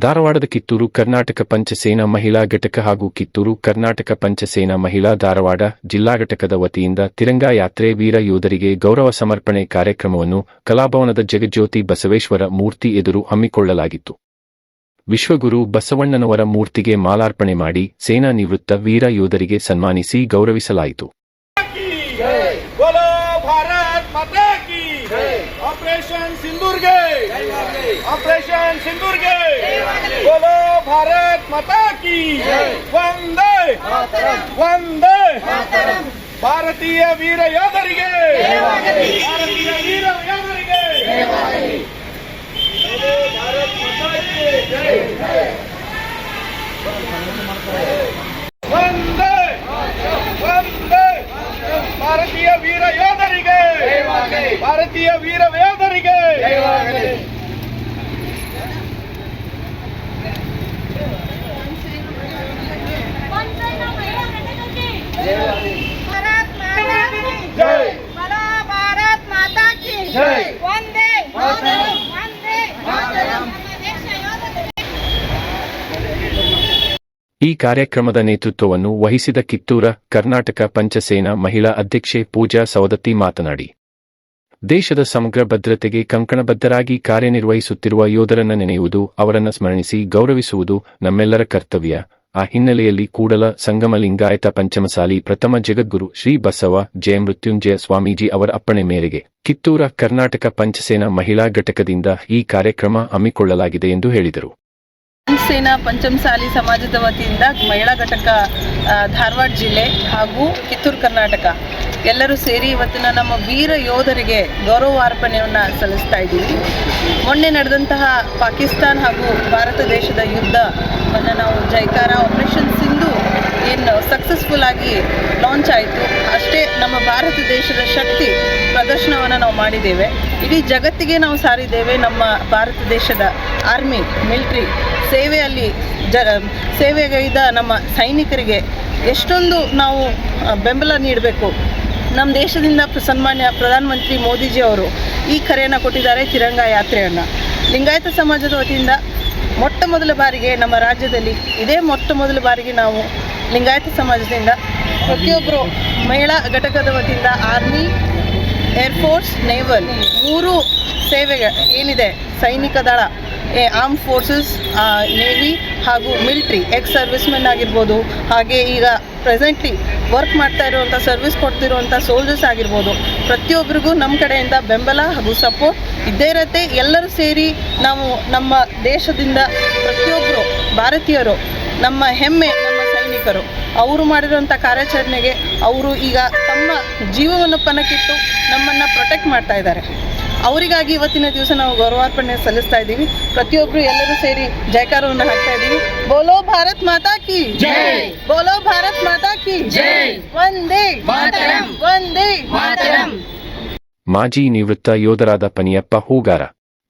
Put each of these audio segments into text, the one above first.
ಧಾರವಾಡದ ಕಿತ್ತೂರು ಕರ್ನಾಟಕ ಪಂಚಸೇನಾ ಮಹಿಳಾ ಘಟಕ ಹಾಗೂ ಕಿತ್ತೂರು ಕರ್ನಾಟಕ ಪಂಚಸೇನಾ ಮಹಿಳಾ ಧಾರವಾಡ ಜಿಲ್ಲಾ ಘಟಕದ ವತಿಯಿಂದ ತಿರಂಗಾ ಯಾತ್ರೆ ವೀರ ಯೋಧರಿಗೆ ಗೌರವ ಸಮರ್ಪಣೆ ಕಾರ್ಯಕ್ರಮವನ್ನು ಕಲಾಭವನದ ಜಗಜ್ಯೋತಿ ಬಸವೇಶ್ವರ ಮೂರ್ತಿ ಎದುರು ಹಮ್ಮಿಕೊಳ್ಳಲಾಗಿತ್ತು. ವಿಶ್ವಗುರು ಬಸವಣ್ಣನವರ ಮೂರ್ತಿಗೆ ಮಾಲಾರ್ಪಣೆ ಮಾಡಿ ಸೇನಾ ನಿವೃತ್ತ ವೀರ ಯೋಧರಿಗೆ ಸನ್ಮಾನಿಸಿ ಗೌರವಿಸಲಾಯಿತು. ऑपरेशन सिंदूर गए बोलो भारत माता की वंदे वंदे ಭಾರತೀಯ ವೀರ ಯೋಧರಿಗೆ ಭಾರತೀಯ ವೀರ ಯೋಧರಿಗೆ बोलो भारत माता की ವಂದೇ ವಂದೇ ಭಾರತೀಯ ವೀರ ಯೋಧರಿಗೆ ಭಾರತೀಯ ವೀರ ಈ ಕಾರ್ಯಕ್ರಮದ ನೇತೃತ್ವವನ್ನು ವಹಿಸಿದ ಕಿತ್ತೂರ ಕರ್ನಾಟಕ ಪಂಚಸೇನಾ ಮಹಿಳಾ ಅಧ್ಯಕ್ಷೆ ಪೂಜಾ ಸವದತ್ತಿ ಮಾತನಾಡಿ ದೇಶದ ಸಮಗ್ರ ಭದ್ರತೆಗೆ ಕಂಕಣಬದ್ಧರಾಗಿ ಕಾರ್ಯನಿರ್ವಹಿಸುತ್ತಿರುವ ಯೋಧರನ್ನ ನೆನೆಯುವುದು ಅವರನ್ನು ಸ್ಮರಣಿಸಿ ಗೌರವಿಸುವುದು ನಮ್ಮೆಲ್ಲರ ಕರ್ತವ್ಯ. ಆ ಹಿನ್ನೆಲೆಯಲ್ಲಿ ಕೂಡಲ ಸಂಗಮ ಲಿಂಗಾಯತ ಪಂಚಮಸಾಲಿ ಪ್ರಥಮ ಜಗದ್ಗುರು ಶ್ರೀ ಬಸವ ಜಯ ಮೃತ್ಯುಂಜಯ ಸ್ವಾಮೀಜಿ ಅವರ ಅಪ್ಪಣೆ ಮೇರೆಗೆ ಕಿತ್ತೂರ ಕರ್ನಾಟಕ ಪಂಚಸೇನಾ ಮಹಿಳಾ ಘಟಕದಿಂದ ಈ ಕಾರ್ಯಕ್ರಮ ಹಮ್ಮಿಕೊಳ್ಳಲಾಗಿದೆ ಎಂದು ಹೇಳಿದರು. ಸೇನಾ ಪಂಚಮಸಾಲಿ ಸಮಾಜದ ವತಿಯಿಂದ ಮಹಿಳಾ ಘಟಕ ಧಾರವಾಡ ಜಿಲ್ಲೆ ಹಾಗೂ ಕಿತ್ತೂರು ಕರ್ನಾಟಕ ಎಲ್ಲರೂ ಸೇರಿ ಇವತ್ತಿನ ನಮ್ಮ ವೀರ ಯೋಧರಿಗೆ ಗೌರವಾರ್ಪಣೆಯನ್ನು ಸಲ್ಲಿಸ್ತಾ ಇದ್ದೀವಿ. ಮೊನ್ನೆ ನಡೆದಂತಹ ಪಾಕಿಸ್ತಾನ್ ಹಾಗೂ ಭಾರತ ದೇಶದ ಯುದ್ಧವನ್ನು ನಾವು ಜೈಕಾರ ಆಪರೇಷನ್ ಸಿಂಧು ಏನು ಸಕ್ಸಸ್ಫುಲ್ ಆಗಿ ಲಾಂಚ್ ಆಯಿತು. ಅಷ್ಟೇ ನಮ್ಮ ಭಾರತ ದೇಶದ ಶಕ್ತಿ ಪ್ರದರ್ಶನವನ್ನು ನಾವು ಮಾಡಿದ್ದೇವೆ. ಇಡೀ ಜಗತ್ತಿಗೆ ನಾವು ಸಾರಿದ್ದೇವೆ ನಮ್ಮ ಭಾರತ ದೇಶದ ಆರ್ಮಿ ಮಿಲಿಟ್ರಿ ಸೇವೆಯಲ್ಲಿ ಜ, ಸೇವೆಗೈದ ನಮ್ಮ ಸೈನಿಕರಿಗೆ ಎಷ್ಟೊಂದು ನಾವು ಬೆಂಬಲ ನೀಡಬೇಕು. ನಮ್ಮ ದೇಶದಿಂದ ಸನ್ಮಾನ್ಯ ಪ್ರಧಾನಮಂತ್ರಿ ಮೋದಿಜಿ ಅವರು ಈ ಕರೆಯನ್ನು ಕೊಟ್ಟಿದ್ದಾರೆ ತಿರಂಗ ಯಾತ್ರೆಯನ್ನು. ಲಿಂಗಾಯತ ಸಮಾಜದ ವತಿಯಿಂದ ಮೊಟ್ಟ ಮೊದಲ ಬಾರಿಗೆ ನಮ್ಮ ರಾಜ್ಯದಲ್ಲಿ ಇದೇ ಮೊಟ್ಟ ಮೊದಲ ಬಾರಿಗೆ ನಾವು ಲಿಂಗಾಯತ ಸಮಾಜದಿಂದ ಪ್ರತಿಯೊಬ್ಬರು ಮಹಿಳಾ ಘಟಕದ ವತಿಯಿಂದ ಆರ್ಮಿ ಏರ್ಫೋರ್ಸ್ ನೇವಲ್ ಮೂರು ಸೇವೆಗೆ ಏನಿದೆ? ಸೈನಿಕ ದಳ ಆರ್ಮ್ ಫೋರ್ಸಸ್ ನೇವಿ ಹಾಗೂ ಮಿಲ್ಟ್ರಿ ಎಕ್ಸ್ ಸರ್ವಿಸ್ಮೆನ್ ಆಗಿರ್ಬೋದು. ಹಾಗೆ ಈಗ ಪ್ರೆಸೆಂಟ್ಲಿ ವರ್ಕ್ ಮಾಡ್ತಾ ಇರುವಂಥ ಸರ್ವಿಸ್ ಕೊಡ್ತಿರುವಂಥ ಸೋಲ್ಜರ್ಸ್ ಆಗಿರ್ಬೋದು. ಪ್ರತಿಯೊಬ್ಬರಿಗೂ ನಮ್ಮ ಕಡೆಯಿಂದ ಬೆಂಬಲ ಹಾಗೂ ಸಪೋರ್ಟ್ ಇದ್ದೇ ಇರತ್ತೆ. ಎಲ್ಲರೂ ಸೇರಿ ನಾವು ನಮ್ಮ ದೇಶದಿಂದ ಪ್ರತಿಯೊಬ್ಬರು ಭಾರತೀಯರು ನಮ್ಮ ಹೆಮ್ಮೆ ಸೈನಿಕರು ಅವರು ಮಾಡಿರುವಂಥ ಕಾರ್ಯಾಚರಣೆಗೆ ಅವರು ಈಗ ತಮ್ಮ ಜೀವವನ್ನು ಪಣಕ್ಕಿಟ್ಟು ನಮ್ಮನ್ನು ಪ್ರೊಟೆಕ್ಟ್ ಮಾಡ್ತಾ ಇದ್ದಾರೆ ಅವರಿಗಾಗಿ ಇವತ್ತಿನ ದಿವಸ ನಾವು ಗೌರವಾರ್ಪಣೆ ಸಲ್ಲಿಸ್ತಾ ಇದ್ದೀವಿ ಪ್ರತಿಯೊಬ್ಬರು ಎಲ್ಲರೂ ಸೇರಿ ಜಯಕಾರವನ್ನು ಹಾಕ್ತಾ ಇದ್ದೀವಿ ಬೋಲೋ ಭಾರತ್ ಮಾತಾ ಕಿ ಜೈ. ಬೋಲೋ ಭಾರತ್ ಮಾತಾ ಕಿ ಜೈ. ವಂದೇ ಮಾತರಂ. ವಂದೇ ಮಾತರಂ. ಮಾಜಿ ನಿವೃತ್ತ ಯೋಧರಾದ ಪನಿಯಪ್ಪ ಹೂಗಾರ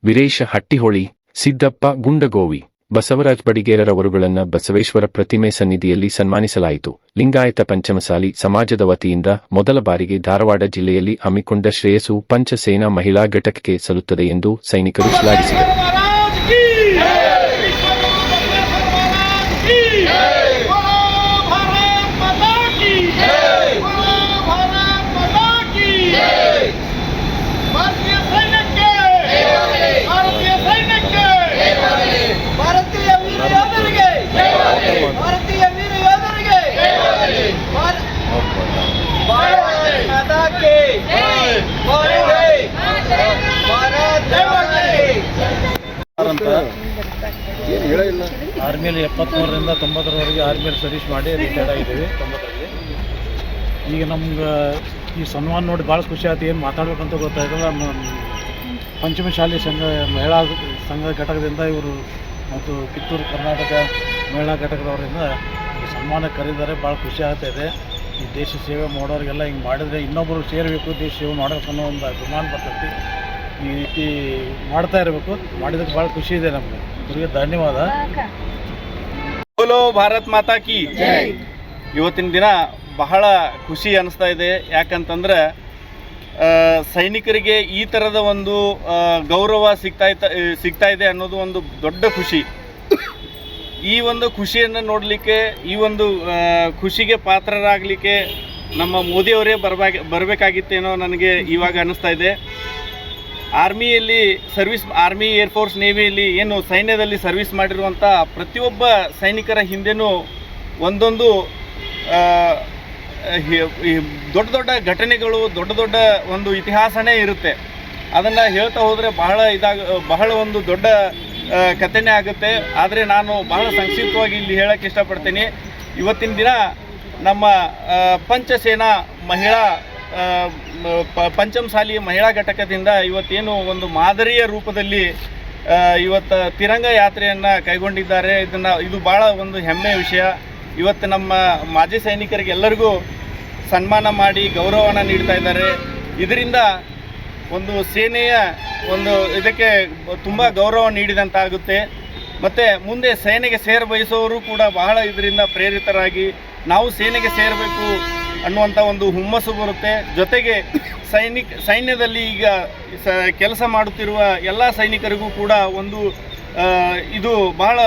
ವೀರೇಶ ಹಟ್ಟಿಹೊಳಿ ಸಿದ್ದಪ್ಪ ಗುಂಡಗೋವಿ ಬಸವರಾಜ್ ಬಡಿಗೇರರವರುಗಳನ್ನ ಬಸವೇಶ್ವರ ಪ್ರತಿಮೆ ಸನ್ನಿಧಿಯಲ್ಲಿ ಸನ್ಮಾನಿಸಲಾಯಿತು. ಲಿಂಗಾಯತ ಪಂಚಮಸಾಲಿ ಸಮಾಜದ ವತಿಯಿಂದ ಮೊದಲ ಬಾರಿಗೆ ಧಾರವಾಡ ಜಿಲ್ಲೆಯಲ್ಲಿ ಹಮ್ಮಿಕೊಂಡ ಶ್ರೇಯಸ್ಸು ಪಂಚಸೇನಾ ಮಹಿಳಾ ಘಟಕಕ್ಕೆ ಸಲ್ಲುತ್ತದೆ ಎಂದು ಸೈನಿಕರು ಶ್ಲಾಘಿಸಿದರು. ಆರ್ಮಿಯಲ್ಲಿ ಸರ್ವಿಸ್ ಮಾಡಿ ರಿಟೈರ್ಡ್ ಆಗಿದ್ದೀವಿ. ತೊಂಬತ್ತರಲ್ಲಿ ಈಗ ನಮ್ಗೆ ಈ ಸನ್ಮಾನ ನೋಡಿ ಭಾಳ ಖುಷಿ ಆಯ್ತು ಏನು ಮಾತಾಡ್ಬೇಕಂತ ಗೊತ್ತಾಯ್ತಲ್ಲ ನಮ್ಮ ಪಂಚಮಶಾಲಿ ಸಂಘ, ಮಹಿಳಾ ಸಂಘ ಘಟಕದಿಂದ ಇವರು ಮತ್ತು ಕಿತ್ತೂರು ಕರ್ನಾಟಕ ಮಹಿಳಾ ಘಟಕದವರಿಂದ ಸನ್ಮಾನ ಕರೆದಿದ್ದಾರೆ. ಭಾಳ ಖುಷಿ ಆಗ್ತಾಯಿದೆ ಈ ದೇಶ ಸೇವೆ ಮಾಡೋರಿಗೆಲ್ಲ ಹಿಂಗೆ ಮಾಡಿದರೆ ಇನ್ನೊಬ್ಬರು ಸೇರಬೇಕು, ದೇಶ ಸೇವೆ ಮಾಡಬೇಕು ಅನ್ನೋ ಒಂದು ಅಭಿಮಾನ ಬರ್ತೈತಿ. ಈ ರೀತಿ ಮಾಡ್ತಾ ಇರಬೇಕು. ಮಾಡಿದಕ್ಕೆ ಭಾಳ ಖುಷಿ ಇದೆ ನಮಗೆ. ಇವರಿಗೆ ಧನ್ಯವಾದ. ಭಾರತ್ ಮಾತಾ ಕಿ ಇವತ್ತಿನ ದಿನ ಬಹಳ ಖುಷಿ ಅನಿಸ್ತಾ ಇದೆ. ಯಾಕಂತಂದ್ರೆ ಸೈನಿಕರಿಗೆ ಈ ಥರದ ಒಂದು ಗೌರವ ಸಿಗ್ತಾ ಸಿಗ್ತಾ ಇದೆ ಅನ್ನೋದು ಒಂದು ದೊಡ್ಡ ಖುಷಿ. ಈ ಒಂದು ಖುಷಿಯನ್ನು ನೋಡಲಿಕ್ಕೆ, ಈ ಒಂದು ಖುಷಿಗೆ ಪಾತ್ರರಾಗಲಿಕ್ಕೆ ನಮ್ಮ ಮೋದಿಯವರೇ ಬರಬೇಕು ಬರಬೇಕಾಗಿತ್ತೇನೋ ನನಗೆ ಇವಾಗ ಅನಿಸ್ತಾ ಇದೆ. ಆರ್ಮಿಯಲ್ಲಿ ಸರ್ವಿಸ್, ಆರ್ಮಿ ಏರ್ಫೋರ್ಸ್ ನೇವಿಯಲ್ಲಿ ಏನು ಸೈನ್ಯದಲ್ಲಿ ಸರ್ವಿಸ್ ಮಾಡಿರುವಂಥ ಪ್ರತಿಯೊಬ್ಬ ಸೈನಿಕರ ಹಿಂದೆನೂ ಒಂದೊಂದು ದೊಡ್ಡ ದೊಡ್ಡ ಘಟನೆಗಳು, ದೊಡ್ಡ ದೊಡ್ಡ ಒಂದು ಇತಿಹಾಸನೇ ಇರುತ್ತೆ. ಅದನ್ನು ಹೇಳ್ತಾ ಹೋದರೆ ಬಹಳ ಇದಾಗ, ಬಹಳ ಒಂದು ದೊಡ್ಡ ಕಥೆನೇ ಆಗುತ್ತೆ. ಆದರೆ ನಾನು ಬಹಳ ಸಂಕ್ಷಿಪ್ತವಾಗಿ ಇಲ್ಲಿ ಹೇಳಕ್ಕೆ ಇಷ್ಟಪಡ್ತೀನಿ. ಇವತ್ತಿನ ದಿನ ನಮ್ಮ ಪಂಚಸೇನಾ ಮಹಿಳಾ ಪಂಚಮಸಾಲಿ ಮಹಿಳಾ ಘಟಕದಿಂದ ಇವತ್ತೇನು ಒಂದು ಮಾದರಿಯ ರೂಪದಲ್ಲಿ ಇವತ್ತು ತಿರಂಗ ಯಾತ್ರೆಯನ್ನು ಕೈಗೊಂಡಿದ್ದಾರೆ. ಇದನ್ನು, ಇದು ಭಾಳ ಒಂದು ಹೆಮ್ಮೆಯ ವಿಷಯ. ಇವತ್ತು ನಮ್ಮ ಮಾಜಿ ಸೈನಿಕರಿಗೆಲ್ಲರಿಗೂ ಸನ್ಮಾನ ಮಾಡಿ ಗೌರವವನ್ನು ನೀಡ್ತಾ ಇದ್ದಾರೆ. ಇದರಿಂದ ಒಂದು ಸೇನೆಯ ಒಂದು ಇದಕ್ಕೆ ತುಂಬ ಗೌರವ ನೀಡಿದಂತಾಗುತ್ತೆ. ಮತ್ತು ಮುಂದೆ ಸೇನೆಗೆ ಸೇರ ಬಯಸೋರು ಕೂಡ ಬಹಳ ಇದರಿಂದ ಪ್ರೇರಿತರಾಗಿ, ನಾವು ಸೇನೆಗೆ ಸೇರಬೇಕು ಅನ್ನುವಂಥ ಒಂದು ಹುಮ್ಮಸ್ಸು ಬರುತ್ತೆ. ಜೊತೆಗೆ ಸೈನಿಕ, ಸೈನ್ಯದಲ್ಲಿ ಈಗ ಸ, ಕೆಲಸ ಮಾಡುತ್ತಿರುವ ಎಲ್ಲ ಸೈನಿಕರಿಗೂ ಕೂಡ ಒಂದು ಇದು ಬಹಳ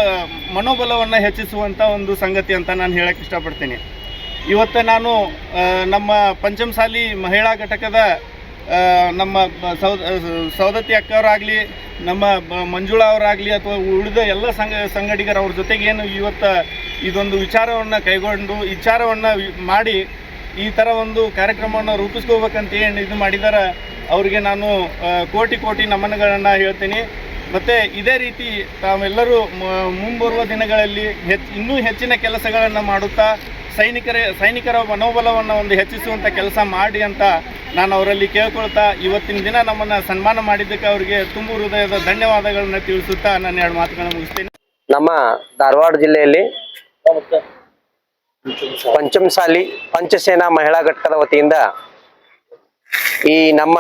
ಮನೋಬಲವನ್ನು ಹೆಚ್ಚಿಸುವಂಥ ಒಂದು ಸಂಗತಿ ಅಂತ ನಾನು ಹೇಳಕ್ಕೆ ಇಷ್ಟಪಡ್ತೀನಿ. ಇವತ್ತು ನಾನು ನಮ್ಮ ಪಂಚಮಸಾಲಿ ಮಹಿಳಾ ಘಟಕದ ನಮ್ಮ ಸೌ ಸೌದ ಸೌದತ್ತಿ ಅಕ್ಕವರಾಗಲಿ, ನಮ್ಮ ಮಂಜುಳಾ ಅವರಾಗಲಿ ಅಥವಾ ಉಳಿದ ಎಲ್ಲ ಸಂಘ, ಸಂಘಟಿಗರು ಅವ್ರ ಜೊತೆಗೇನು ಇವತ್ತು ಇದೊಂದು ವಿಚಾರವನ್ನು ಕೈಗೊಂಡು, ವಿಚಾರವನ್ನು ಮಾಡಿ ಈ ಥರ ಒಂದು ಕಾರ್ಯಕ್ರಮವನ್ನು ರೂಪಿಸ್ಕೋಬೇಕಂತ ಏನು ಇದು ಮಾಡಿದ್ದಾರೆ ಅವರಿಗೆ ನಾನು ಕೋಟಿ ಕೋಟಿ ನಮನಗಳನ್ನು ಹೇಳ್ತೀನಿ. ಮತ್ತು ಇದೇ ರೀತಿ ತಾವೆಲ್ಲರೂ ಮುಂಬರುವ ದಿನಗಳಲ್ಲಿ ಹೆಚ್ಚು, ಇನ್ನೂ ಹೆಚ್ಚಿನ ಕೆಲಸಗಳನ್ನು ಮಾಡುತ್ತಾ, ಸೈನಿಕರ ಸೈನಿಕರ ಮನೋಬಲವನ್ನು ಒಂದು ಹೆಚ್ಚಿಸುವಂಥ ಕೆಲಸ ಮಾಡಿ ಅಂತ ನಾನು ಅವರಲ್ಲಿ ಕೇಳ್ಕೊಳ್ತಾ, ಇವತ್ತಿನ ದಿನ ನಮ್ಮನ್ನು ಸನ್ಮಾನ ಮಾಡಿದ್ದಕ್ಕೆ ಅವರಿಗೆ ತುಂಬ ಹೃದಯದ ಧನ್ಯವಾದಗಳನ್ನು ತಿಳಿಸುತ್ತಾ ನಾನು ಎರಡು ಮಾತುಗಳನ್ನು ಮುಗಿಸ್ತೀನಿ. ನಮ್ಮ ಧಾರವಾಡ ಜಿಲ್ಲೆಯಲ್ಲಿ ಪಂಚಮಸಾಲಿ ಪಂಚಸೇನಾ ಮಹಿಳಾ ಘಟಕದ ವತಿಯಿಂದ ಈ ನಮ್ಮ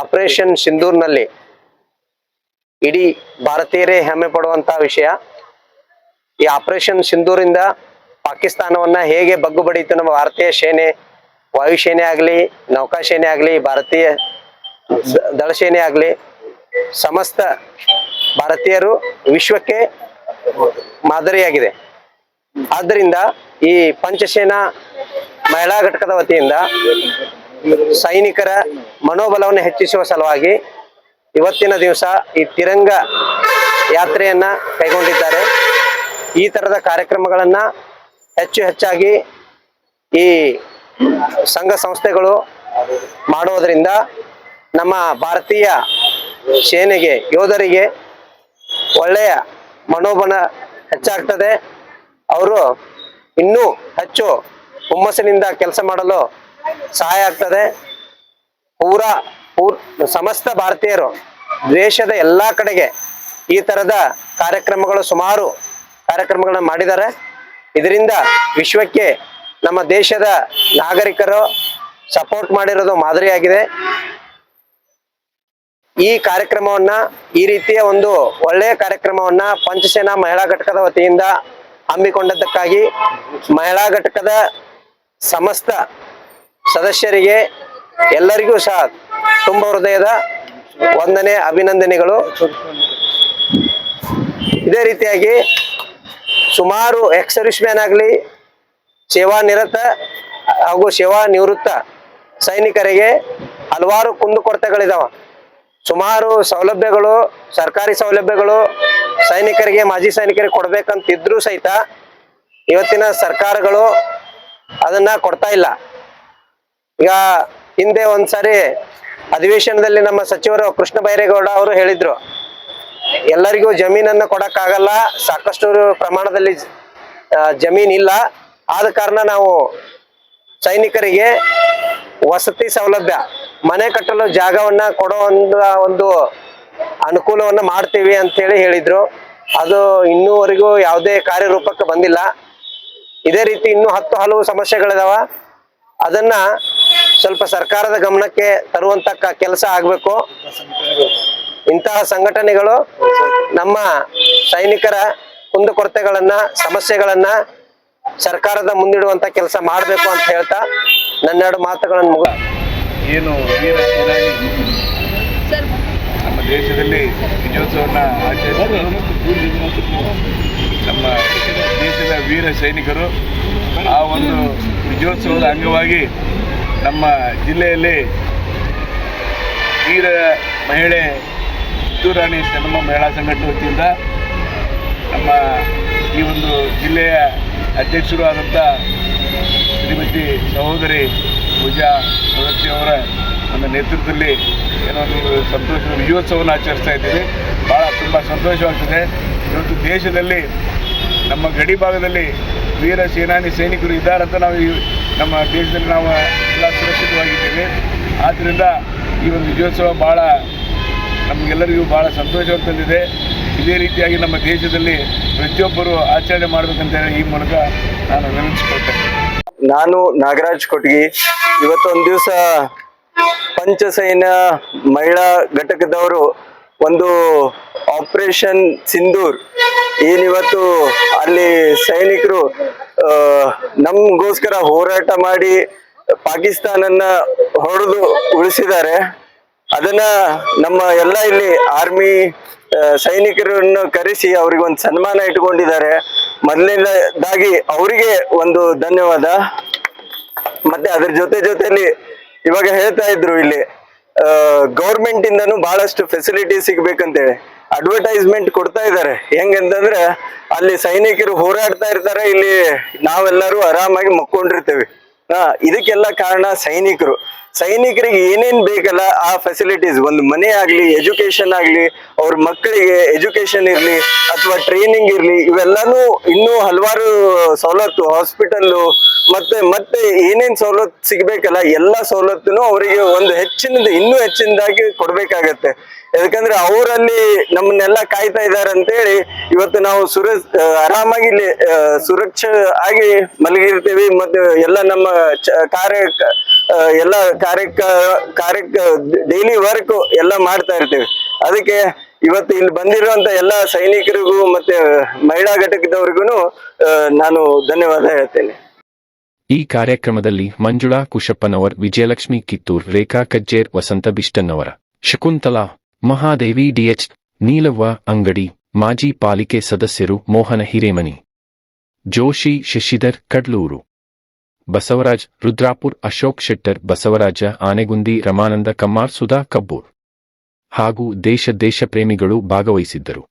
ಆಪರೇಷನ್ ಸಿಂಧೂರ್ನಲ್ಲಿ ಇಡೀ ಭಾರತೀಯರೇ ಹೆಮ್ಮೆ ಪಡುವಂತಹ ವಿಷಯ. ಈ ಆಪರೇಷನ್ ಸಿಂಧೂರಿಂದ ಪಾಕಿಸ್ತಾನವನ್ನ ಹೇಗೆ ಬಗ್ಗು ನಮ್ಮ ಭಾರತೀಯ ಸೇನೆ ವಾಯುಸೇನೆ ಆಗಲಿ ನೌಕಾಸೇನೆ ಆಗಲಿ, ಭಾರತೀಯ ದಳಸೇನೆ ದಳ ಸೇನೆ ಆಗಲಿ, ಸಮಸ್ತ ಭಾರತೀಯರು ವಿಶ್ವಕ್ಕೆ ಮಾದರಿಯಾಗಿದೆ. ಆದ್ದರಿಂದ ಈ ಪಂಚಸೇನಾ ಮಹಿಳಾ ಘಟಕದ ವತಿಯಿಂದ ಸೈನಿಕರ ಮನೋಬಲವನ್ನು ಹೆಚ್ಚಿಸುವ ಸಲುವಾಗಿ ಇವತ್ತಿನ ದಿವಸ ಈ ತಿರಂಗ ಯಾತ್ರೆಯನ್ನ ಕೈಗೊಂಡಿದ್ದಾರೆ. ಈ ತರದ ಕಾರ್ಯಕ್ರಮಗಳನ್ನ ಹೆಚ್ಚು ಹೆಚ್ಚಾಗಿ ಈ ಸಂಘ ಸಂಸ್ಥೆಗಳು ಮಾಡೋದರಿಂದ ನಮ್ಮ ಭಾರತೀಯ ಸೇನೆಗೆ, ಯೋಧರಿಗೆ ಒಳ್ಳೆಯ ಮನೋಬಲ ಹೆಚ್ಚಾಗ್ತದೆ. ಅವರು ಇನ್ನೂ ಹೆಚ್ಚು ಹುಮ್ಮಸ್ಸಿನಿಂದ ಕೆಲಸ ಮಾಡಲು ಸಹಾಯ ಆಗ್ತದೆ. ಪೂರಾ, ಪೂರ್, ಸಮಸ್ತ ಭಾರತೀಯರು, ದೇಶದ ಎಲ್ಲ ಕಡೆಗೆ ಈ ತರದ ಕಾರ್ಯಕ್ರಮಗಳು ಸುಮಾರು ಕಾರ್ಯಕ್ರಮಗಳನ್ನ ಮಾಡಿದ್ದಾರೆ. ಇದರಿಂದ ವಿಶ್ವಕ್ಕೆ ನಮ್ಮ ದೇಶದ ನಾಗರಿಕರು ಸಪೋರ್ಟ್ ಮಾಡಿರೋದು ಮಾದರಿಯಾಗಿದೆ. ಈ ಕಾರ್ಯಕ್ರಮವನ್ನ ಈ ರೀತಿಯ ಒಂದು ಒಳ್ಳೆಯ ಕಾರ್ಯಕ್ರಮವನ್ನ ಪಂಚಸೇನಾ ಮಹಿಳಾ ಘಟಕದ ವತಿಯಿಂದ ಹಮ್ಮಿಕೊಂಡದ್ದಕ್ಕಾಗಿ ಮಹಿಳಾ ಘಟಕದ ಸಮಸ್ತ ಸದಸ್ಯರಿಗೆ ಎಲ್ಲರಿಗೂ ಸಹ ತುಂಬ ಹೃದಯದ ವಂದನೆ, ಅಭಿನಂದನೆಗಳು. ಇದೇ ರೀತಿಯಾಗಿ ಸುಮಾರು ಎಕ್ಸ್ ಮ್ಯಾನ್ ಆಗಲಿ, ಸೇವಾ ನಿರತ ಹಾಗೂ ಸೇವಾ ನಿವೃತ್ತ ಸೈನಿಕರಿಗೆ ಹಲವಾರು ಕುಂದುಕೊರತೆಗಳಿದಾವ. ಸುಮಾರು ಸೌಲಭ್ಯಗಳು, ಸರ್ಕಾರಿ ಸೌಲಭ್ಯಗಳು ಸೈನಿಕರಿಗೆ, ಮಾಜಿ ಸೈನಿಕರಿಗೆ ಕೊಡ್ಬೇಕಂತಿದ್ರು ಸಹಿತ ಇವತ್ತಿನ ಸರ್ಕಾರಗಳು ಅದನ್ನ ಕೊಡ್ತಾ ಇಲ್ಲ. ಈಗ ಹಿಂದೆ ಒಂದ್ಸಾರಿ ಅಧಿವೇಶನದಲ್ಲಿ ನಮ್ಮ ಸಚಿವರು ಕೃಷ್ಣ ಬೈರೇಗೌಡ ಅವರು ಹೇಳಿದ್ರು, ಎಲ್ಲರಿಗೂ ಜಮೀನನ್ನ ಕೊಡಕ್ಕಾಗಲ್ಲ, ಸಾಕಷ್ಟು ಪ್ರಮಾಣದಲ್ಲಿ ಜಮೀನ್ ಇಲ್ಲ. ಆದ ಕಾರಣ ನಾವು ಸೈನಿಕರಿಗೆ ವಸತಿ ಸೌಲಭ್ಯ, ಮನೆ ಕಟ್ಟಲು ಜಾಗವನ್ನ ಕೊಡೋ ಒಂದು ಅನುಕೂಲವನ್ನ ಮಾಡ್ತೀವಿ ಅಂತೇಳಿ ಹೇಳಿದ್ರು. ಅದು ಇನ್ನೂವರೆಗೂ ಯಾವುದೇ ಕಾರ್ಯರೂಪಕ್ಕೆ ಬಂದಿಲ್ಲ. ಇದೇ ರೀತಿ ಇನ್ನೂ ಹತ್ತು ಹಲವು ಸಮಸ್ಯೆಗಳಿದಾವ. ಅದನ್ನ ಸ್ವಲ್ಪ ಸರ್ಕಾರದ ಗಮನಕ್ಕೆ ತರುವಂತ ಕೆಲಸ ಆಗಬೇಕು. ಇಂತಹ ಸಂಘಟನೆಗಳು ನಮ್ಮ ಸೈನಿಕರ ಕುಂದುಕೊರತೆಗಳನ್ನ ಸಮಸ್ಯೆಗಳನ್ನ ಸರ್ಕಾರದ ಮುಂದಿಡುವಂತ ಕೆಲಸ ಮಾಡಬೇಕು ಅಂತ ಹೇಳ್ತಾ ನನ್ನೆರಡು ಮಾತುಗಳನ್ನು ಮುಗ ದೇಶದಲ್ಲಿ ವಿಜಯೋತ್ಸವವನ್ನು ಆಚರಿಸಿದರು. ನಮ್ಮ ದೇಶದ ವೀರ ಸೈನಿಕರು ಆ ಒಂದು ವಿಜಯೋತ್ಸವದ ಅಂಗವಾಗಿ ನಮ್ಮ ಜಿಲ್ಲೆಯಲ್ಲಿ ವೀರ ಮಹಿಳೆ ಕಿತ್ತೂರಾಣಿ ಚೆನ್ನಮ್ಮ ಮಹಿಳಾ ಸಂಘಟನೆ ವತಿಯಿಂದ ನಮ್ಮ ಈ ಒಂದು ಜಿಲ್ಲೆಯ ಅಧ್ಯಕ್ಷರು ಆದಂಥ ಶ್ರೀಮತಿ ಸಹೋದರಿ ಪೂಜಾ ಒಂದು ನೇತೃತ್ವದಲ್ಲಿ ಏನೋ ಒಂದು ಸಂತೋಷ ವಿಜಯೋತ್ಸವವನ್ನು ಆಚರಿಸ್ತಾ ಇದ್ದೀವಿ ಭಾಳ ತುಂಬ ಸಂತೋಷವಾಗ್ತದೆ. ಇವತ್ತು ದೇಶದಲ್ಲಿ ನಮ್ಮ ಗಡಿ ಭಾಗದಲ್ಲಿ ವೀರ ಸೇನಾನಿ ಸೈನಿಕರು ಇದ್ದಾರಂತ ನಾವು ಈ ನಮ್ಮ ದೇಶದಲ್ಲಿ ನಾವು ಎಲ್ಲ ಸುರಕ್ಷಿತವಾಗಿದ್ದೇವೆ. ಆದ್ದರಿಂದ ಈ ಒಂದು ವಿಜಯೋತ್ಸವ ಭಾಳ ನಮಗೆಲ್ಲರಿಗೂ ಭಾಳ ಸಂತೋಷ ತಂದಿದೆ. ಇದೇ ರೀತಿಯಾಗಿ ನಮ್ಮ ದೇಶದಲ್ಲಿ ಪ್ರತಿಯೊಬ್ಬರು ಆಚರಣೆ ಮಾಡಬೇಕಂತ ಹೇಳಿ ಈ ಮೂಲಕ ನಾನು ವಿನಂತಿಸಿಕೊಳ್ತೇನೆ. ನಾನು ನಾಗರಾಜ್ ಕೊಟ್ಗಿ. ಇವತ್ತೊಂದು ದಿವಸ ಪಂಚಸೈನ್ಯ ಮಹಿಳಾ ಘಟಕದವರು ಒಂದು ಆಪರೇಷನ್ ಸಿಂಧೂರ್. ಏನಿವತ್ತು ಅಲ್ಲಿ ಸೈನಿಕರು ನಮಗೋಸ್ಕರ ಹೋರಾಟ ಮಾಡಿ ಪಾಕಿಸ್ತಾನನ್ನ ಹೊಡೆದು ಉಳಿಸಿದ್ದಾರೆ. ಅದನ್ನ ನಮ್ಮ ಎಲ್ಲ ಇಲ್ಲಿ ಆರ್ಮಿ ಸೈನಿಕರನ್ನು ಕರೆಸಿ ಅವ್ರಿಗೆ ಒಂದು ಸನ್ಮಾನ ಇಟ್ಕೊಂಡಿದ್ದಾರೆ. ಮೊದಲನೇದಾಗಿ ಅವರಿಗೆ ಒಂದು ಧನ್ಯವಾದ. ಮತ್ತೆ ಅದ್ರ ಜೊತೆ ಜೊತೆಲಿ ಇವಾಗ ಹೇಳ್ತಾ ಇದ್ರು ಇಲ್ಲಿ ಗೌರ್ಮೆಂಟ್ ಇಂದನು ಬಹಳಷ್ಟು ಫೆಸಿಲಿಟಿ ಸಿಗ್ಬೇಕಂತೇಳಿ. ಅಡ್ವರ್ಟೈಸ್ಮೆಂಟ್ ಕೊಡ್ತಾ ಇದ್ದಾರೆ. ಹೆಂಗಂತಂದ್ರೆ, ಅಲ್ಲಿ ಸೈನಿಕರು ಹೋರಾಡ್ತಾ ಇರ್ತಾರೆ, ಇಲ್ಲಿ ನಾವೆಲ್ಲರೂ ಆರಾಮಾಗಿ ಮಕ್ಕೊಂಡಿರ್ತೇವೆ. ಹಾ ಇದಕ್ಕೆಲ್ಲ ಕಾರಣ ಸೈನಿಕರು. ಸೈನಿಕರಿಗೆ ಏನೇನ್ ಬೇಕಲ್ಲ, ಆ ಫೆಸಿಲಿಟೀಸ್ ಒಂದು ಮನೆ ಆಗ್ಲಿ ಎಜುಕೇಶನ್ ಆಗ್ಲಿ, ಅವ್ರ ಮಕ್ಕಳಿಗೆ ಎಜುಕೇಶನ್ ಇರ್ಲಿ, ಅಥವಾ ಟ್ರೈನಿಂಗ್ ಇರ್ಲಿ, ಇವೆಲ್ಲಾನು ಇನ್ನೂ ಹಲವಾರು ಸವಲತ್ತು ಹಾಸ್ಪಿಟಲ್ಲು ಮತ್ತೆ ಮತ್ತೆ ಏನೇನ್ ಸವಲತ್ತು ಸಿಗ್ಬೇಕಲ್ಲ, ಎಲ್ಲಾ ಸವಲತ್ತುನು ಅವರಿಗೆ ಒಂದು ಹೆಚ್ಚಿನದು, ಇನ್ನೂ ಹೆಚ್ಚಿನದಾಗಿ ಕೊಡ್ಬೇಕಾಗತ್ತೆ. ಯಾಕಂದ್ರೆ ಅವರಲ್ಲಿ ನಮ್ಮನ್ನೆಲ್ಲ ಕಾಯ್ತಾ ಇದ್ದಾರೆ ಅಂತೇಳಿ, ಇವತ್ತು ನಾವು ಸುರ, ಆರಾಮಾಗಿ ಸುರಕ್ಷ ಆಗಿ ಮಲಗಿರ್ತೀವಿ, ಮತ್ತೆ ಎಲ್ಲ ನಮ್ಮ ಕಾರ್ಯ ಎಲ್ಲ ಕಾರ್ಯಕ್ಕ ಕಾರ್ಯಕ್ಕ ಡೈಲಿ ವರ್ಕ್ ಎಲ್ಲ ಮಾಡ್ತಾ ಇರ್ತೀವಿ. ಅದಕ್ಕೆ ಇವತ್ತು ಇಲ್ಲಿ ಬಂದಿರುವಂತ ಎಲ್ಲ ಸೈನಿಕರಿಗೂ ಮತ್ತೆ ಮಹಿಳಾ ಘಟಕದವ್ರಿಗೂ ನಾನು ಧನ್ಯವಾದ ಹೇಳ್ತೇನೆ. ಈ ಕಾರ್ಯಕ್ರಮದಲ್ಲಿ ಮಂಜುಳಾ ಕುಶಪ್ಪನವರ್, ವಿಜಯಲಕ್ಷ್ಮಿ ಕಿತ್ತೂರ್, ರೇಖಾ ಕಜ್ಜೇರ್, ವಸಂತ ಬಿಷ್ಟನ್ನವರ ಶಕುಂತಲಾ, ಮಹಾದೇವಿ ಡಿಎಚ್ ನೀಲವ್ವ ಅಂಗಡಿ, ಮಾಜಿ ಪಾಲಿಕೆ ಸದಸ್ಯರು ಮೋಹನ ಹಿರೇಮನಿ, ಜೋಶಿ ಶಶಿಧರ್ ಕಡ್ಲೂರು. ಬಸವರಾಜ್, ರುದ್ರಾಪುರ್ ಅಶೋಕ್ ಶೆಟ್ಟರ್, ಬಸವರಾಜ, ಆನೆಗುಂದಿ, ರಮಾನಂದ, ಕಮ್ಮಾರ್, ಸುಧಾ ಕಬ್ಬೂರ್ ಹಾಗೂ ದೇಶ ದೇಶ ಪ್ರೇಮಿಗಳು ಭಾಗವಹಿಸಿದ್ದರು.